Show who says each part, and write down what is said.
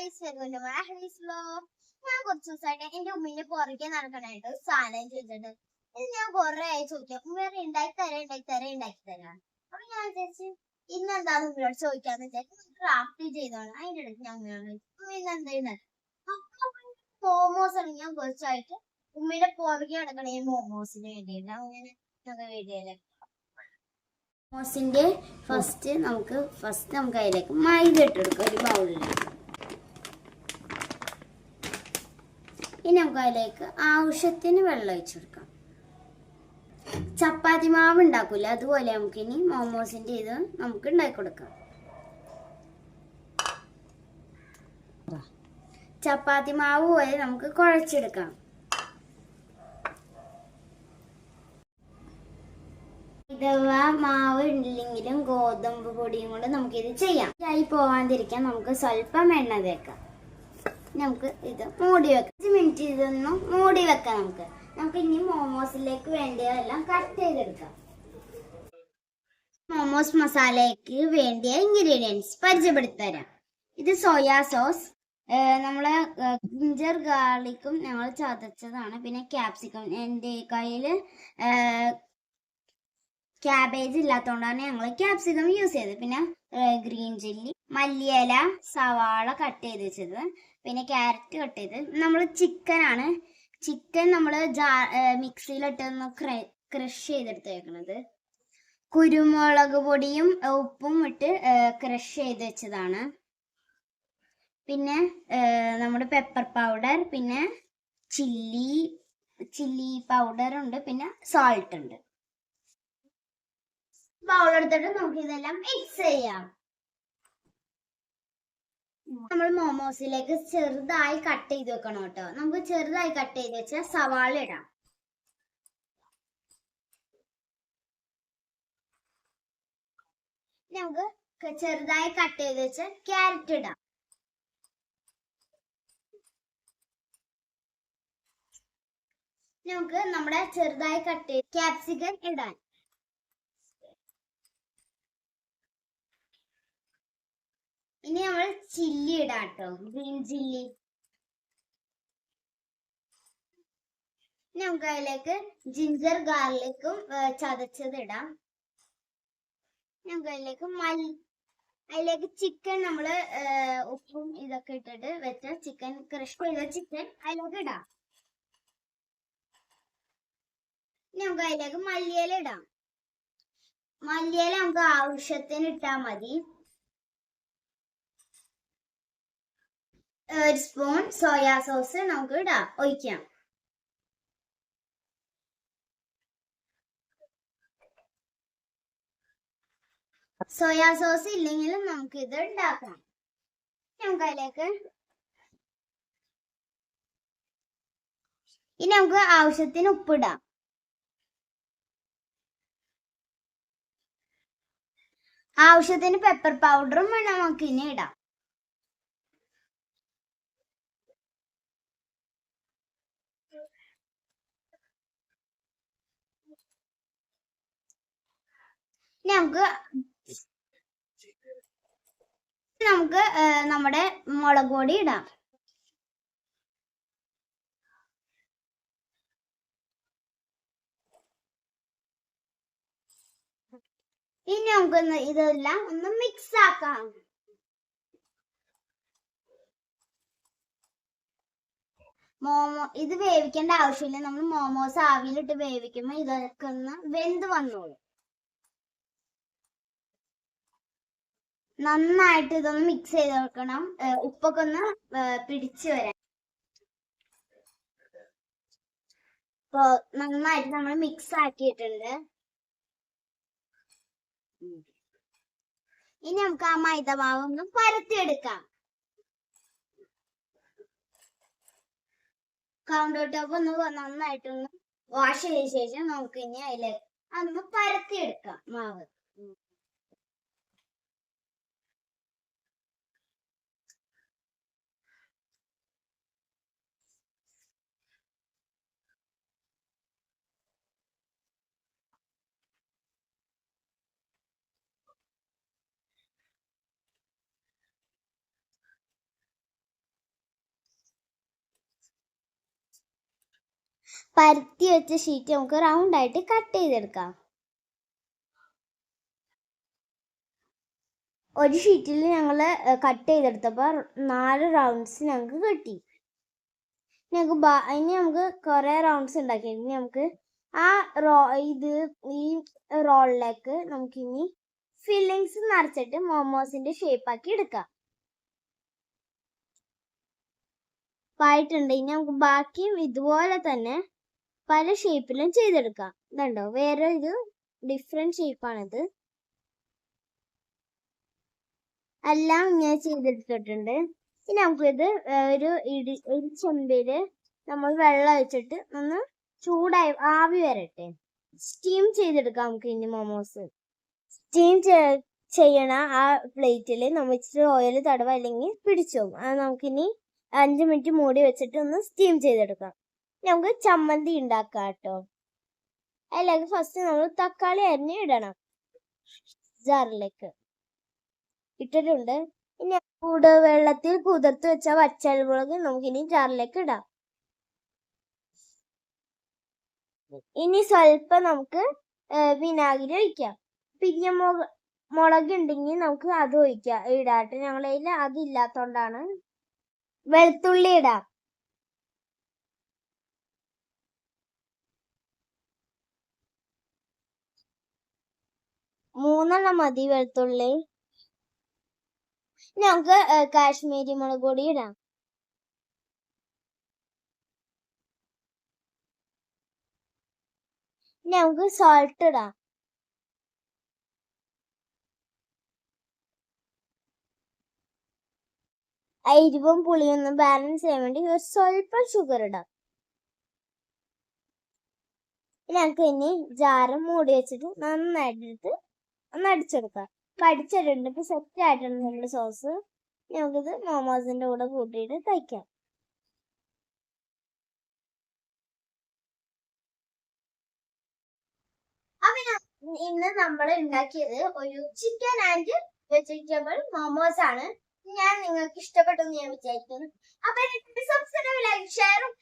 Speaker 1: Guys ഹരീസ്ലോ ഞാൻ കുറച്ച് ദിവസമായിട്ട് എന്റെ ഉമ്മിന്റെ പുറകെ നടക്കണായിട്ട് സാധനം ചെയ്തിട്ടുണ്ട് ഇത് ഞാൻ കുറെ ആയി ചോദിക്കാം. ഉമ്മ ഉണ്ടാക്കി തരാം ഉണ്ടാക്കി തരാം ഉണ്ടാക്കി തരാം. അപ്പൊ ഞാൻ വിചാരിച്ചു ഇന്ന് എന്താന്ന് ഉമ്മയോട് ചോദിക്കാന്ന് വിചാരിച്ചു ക്രാഫ്റ്റ് ചെയ്തോളാം അതിന്റെ ഇടയ്ക്ക് ഞാൻ ഉമ്മയോട് ഉമ്മ ഇന്ന് എന്താ മോമോസ് ആണ് ഞാൻ കുറച്ചായിട്ട് ഉമ്മയുടെ പുറകെ നടക്കണ ഈ മോമോസിന് വേണ്ടിയിട്ട്. അങ്ങനെ ഞങ്ങൾ വീഡിയോയിൽ മോമോസിന്റെ ഫസ്റ്റ് നമുക്ക് ഫസ്റ്റ് നമുക്ക് അതിലേക്ക് മൈദ ഇട്ടെടുക്കാം ഒരു ബൗളിലേക്ക് ഇനി നമുക്ക് അതിലേക്ക് ആവശ്യത്തിന് വെള്ളം ഒഴിച്ചു കൊടുക്കാം. ചപ്പാത്തി മാവ് ഉണ്ടാക്കൂല. അതുപോലെ നമുക്ക് ഇനി മോമോസിന്റെ ഇത് നമുക്ക് ഉണ്ടാക്കി കൊടുക്കാം. ചപ്പാത്തി മാവ് പോലെ നമുക്ക് കുഴച്ചെടുക്കാം. ഇതവ മാവ് ഇല്ലെങ്കിലും ഗോതമ്പ് പൊടിയും കൊണ്ട് നമുക്കിത് ചെയ്യാം. ഇതായി പോവാതിരിക്കാൻ നമുക്ക് സ്വല്പം എണ്ണ തേക്കാം. നമുക്ക് ഇത് മൂടി വെക്കാം. അഞ്ച് മിനിറ്റ് ഇതൊന്ന് മൂടി വെക്കാം നമുക്ക്. നമുക്ക് ഇനി മോമോസിലേക്ക് വേണ്ടിയതെല്ലാം കട്ട് ചെയ്തെടുക്കാം. മോമോസ് മസാലയ്ക്ക് വേണ്ടിയ ഇൻഗ്രീഡിയൻസ് പരിചയപ്പെടുത്തി തരാം ഇത് സോയാ സോസ് നമ്മളെ ജിഞ്ചർ ഗാർലിക്കും ഞങ്ങൾ ചതച്ചതാണ്. പിന്നെ ക്യാപ്സിക്കം എന്റെ കയ്യിൽ ക്യാബേജ് ഇല്ലാത്തതുകൊണ്ടാണ് ഞങ്ങൾ ക്യാപ്സിക്കം യൂസ് ചെയ്തത്. പിന്നെ ഗ്രീൻ ചില്ലി മല്ലിയില സവാള കട്ട് ചെയ്ത് വെച്ചത്. പിന്നെ ക്യാരറ്റ് കട്ട് ചെയ്ത് നമ്മൾ ചിക്കൻ ആണ്. ചിക്കൻ നമ്മൾ ജാ മിക്സിയിലിട്ട് ഒന്ന് ക്രഷ് ചെയ്തെടുത്ത് വെക്കണത് കുരുമുളക് പൊടിയും ഉപ്പും ഇട്ട് ക്രഷ് ചെയ്ത് വെച്ചതാണ്. പിന്നെ നമ്മുടെ പെപ്പർ പൗഡർ പിന്നെ ചില്ലി ചില്ലി പൗഡർ ഉണ്ട് പിന്നെ സോൾട്ട് ഉണ്ട്. ബൗൾ എടുത്തിട്ട് നമുക്ക് ഇതെല്ലാം മിക്സ് ചെയ്യാം. നമ്മൾ മോമോസിലേക്ക് ചെറുതായി കട്ട് ചെയ്ത് വെക്കണം കേട്ടോ. നമുക്ക് ചെറുതായി കട്ട് ചെയ്ത് വെച്ച സവാള ഇടാം. നമുക്ക് ചെറുതായി കട്ട് ചെയ്ത് വെച്ച ക്യാരറ്റ് ഇടാം. നമുക്ക് നമ്മുടെ ചെറുതായി കട്ട് ചെയ്ത് ക്യാപ്സിക്കൻ ഇടാൻ. ഇനി നമ്മൾ ചില്ലി ഇടാം കേട്ടോ ഗ്രീൻ ചില്ലി നമുക്ക് അതിലേക്ക് ജിഞ്ചർ ഗാർലിക്കും ചതച്ചത് ഇടാം. നമുക്ക് അതിലേക്ക് മല്ലി അതിലേക്ക് ചിക്കൻ നമ്മൾ ഉപ്പും ഇതൊക്കെ ഇട്ടിട്ട് വെച്ച ചിക്കൻ ക്രഷ് ചെയ്ത ചിക്കൻ അതിലേക്ക് ഇടാം. നമുക്ക് അതിലേക്ക് മല്ലിയില ഇടാം. മല്ലിയില നമുക്ക് ആവശ്യത്തിന് ഇട്ടാ മതി. ഒരു സ്പൂൺ സോയാ സോസ് നമുക്ക് ഇടാം. ഒഴിക്കാം. സോയാ സോസ് ഇല്ലെങ്കിലും നമുക്ക് ഇത് ഉണ്ടാക്കാം. നമുക്ക് അതിലേക്ക് ഇനി നമുക്ക് ആവശ്യത്തിന് ഉപ്പിടാം. ആവശ്യത്തിന് പെപ്പർ പൗഡറും വേണം നമുക്ക് ഇനി ഇടാം. നമുക്ക് നമുക്ക് നമ്മുടെ മുളക് പൊടി ഇടാം. ഇനി നമുക്ക് ഇതെല്ലാം ഒന്ന് മിക്സ് ആക്കാം. മോമോ ഇത് വേവിക്കേണ്ട ആവശ്യമില്ല. നമ്മൾ മോമോസ് ആവിയിലിട്ട് വേവിക്കുമ്പോൾ ഇതൊക്കെ ഒന്ന് വെന്ത് വന്നോളും. നന്നായിട്ട് ഇതൊന്ന് മിക്സ് ചെയ്ത് വെക്കണം ഉപ്പൊക്കെ ഒന്ന് പിടിച്ചു വരാൻ. ഇപ്പൊ നന്നായിട്ട് നമ്മൾ മിക്സ് ആക്കിയിട്ടുണ്ട്. ഇനി നമുക്ക് ആ മൈദ മാവ് ഒന്ന് പരത്തിയെടുക്കാം. കൗണ്ടർ ടോപ്പ് ഒന്ന് നന്നായിട്ടൊന്ന് വാഷ് ചെയ്ത ശേഷം നമുക്ക് ഇനി അതിലേക്ക് അതൊന്ന് പരത്തിയെടുക്കാം മാവ്. പരത്തി വെച്ച ഷീറ്റ് നമുക്ക് റൗണ്ട് ആയിട്ട് കട്ട് ചെയ്തെടുക്കാം. ഒരു ഷീറ്റിൽ ഞങ്ങൾ കട്ട് ചെയ്തെടുത്തപ്പോൾ നാല് റൗണ്ട്സ് ഞങ്ങൾക്ക് കിട്ടി. ഞങ്ങൾക്ക് ഇനി നമുക്ക് കുറേ റൗണ്ട്സ് ഉണ്ടാക്കി. ഇനി നമുക്ക് ആ റോ ഇത് ഈ റോളിലേക്ക് നമുക്കിനി ഫില്ലിങ്സ് നിറച്ചിട്ട് മോമോസിന്റെ ഷേപ്പ് ആക്കി എടുക്കാം. പായിട്ടുണ്ട് ഇനി നമുക്ക് ബാക്കിയും ഇതുപോലെ തന്നെ പല ഷേപ്പിലും ചെയ്തെടുക്കാം. ഇതുണ്ടോ വേറെ ഒരു ഡിഫറെന്റ് ഷേപ്പാണിത് എല്ലാം ഇങ്ങനെ ചെയ്തെടുത്തിട്ടുണ്ട്. ഇനി നമുക്കിത് ഒരു ഇടി ഒരു ചെമ്പിൽ നമ്മൾ വെള്ളം വെച്ചിട്ട് ഒന്ന് ചൂടായി ആവി വരട്ടെ. സ്റ്റീം ചെയ്തെടുക്കാം നമുക്ക് ഇനി മോമോസ് സ്റ്റീം ചെയ്യണ ആ പ്ലേറ്റിൽ നമ്മൾ ഇച്ചിരി ഓയിൽ തടവ അല്ലെങ്കിൽ പിടിച്ചു പോകും അത് നമുക്കിനി അഞ്ച് മിനിറ്റ് മൂടി വെച്ചിട്ട് ഒന്ന് സ്റ്റീം ചെയ്തെടുക്കാം. നമുക്ക് ചമ്മന്തി ഉണ്ടാക്കാം കേട്ടോ. അതിലേക്ക് ഫസ്റ്റ് നമ്മൾ തക്കാളി അരിഞ്ഞ് ഇടണം. ജാറിലേക്ക്. ഇട്ടിട്ടുണ്ട്. ഇനി കൂട് വെള്ളത്തിൽ കുതിർത്ത് വെച്ച പച്ചമുളക് നമുക്കിനി ജാറിലേക്ക് ഇടാം. ഇനി സ്വല്പം നമുക്ക് വിനാഗിരി ഒഴിക്കാം. പിന്നെ മുളക് മുളക് ഉണ്ടെങ്കിൽ നമുക്ക് അത് ഒഴിക്കാം. ഇടാട്ട് ഞങ്ങളതിൽ അതില്ലാത്തോണ്ടാണ് വെളുത്തുള്ളി ഇടാം. മൂന്നെണ്ണം മതി വെളുത്തുള്ളി. നമുക്ക് കാശ്മീരി മുളക് പൊടി ഇടാം. നമുക്ക് സോൾട്ട് ഇടാം. പുളിയും ഒന്ന് ബാലൻസ് ചെയ്യാൻ വേണ്ടി ഒരു സ്വല്പം ഷുഗർ ഇടാം. ഞങ്ങൾക്ക് ഇനി ജാറ് മൂടി വെച്ചിട്ട് നന്നായിട്ട് ഒന്ന് അടിച്ചെടുക്കാം. അപ്പൊ അടിച്ചിട്ടുണ്ട് ഇപ്പൊ സെറ്റ് ആയിട്ടുണ്ട് സോസ് നമുക്കിത് മോമോസിന്റെ കൂടെ കൂട്ടിയിട്ട് തയ്ക്കാം. ഇന്ന് നമ്മൾ ഉണ്ടാക്കിയത് ഒരു ചിക്കൻ ആൻഡ് വെജിറ്റബിൾ മോമോസ് ആണ്. ഞാൻ നിങ്ങൾക്ക് ഇഷ്ടപ്പെട്ടെന്ന് ഞാൻ വിചാരിക്കുന്നു. അപ്പൊ സബ്സ്ക്രൈബ് ലൈക്ക് ഷെയറും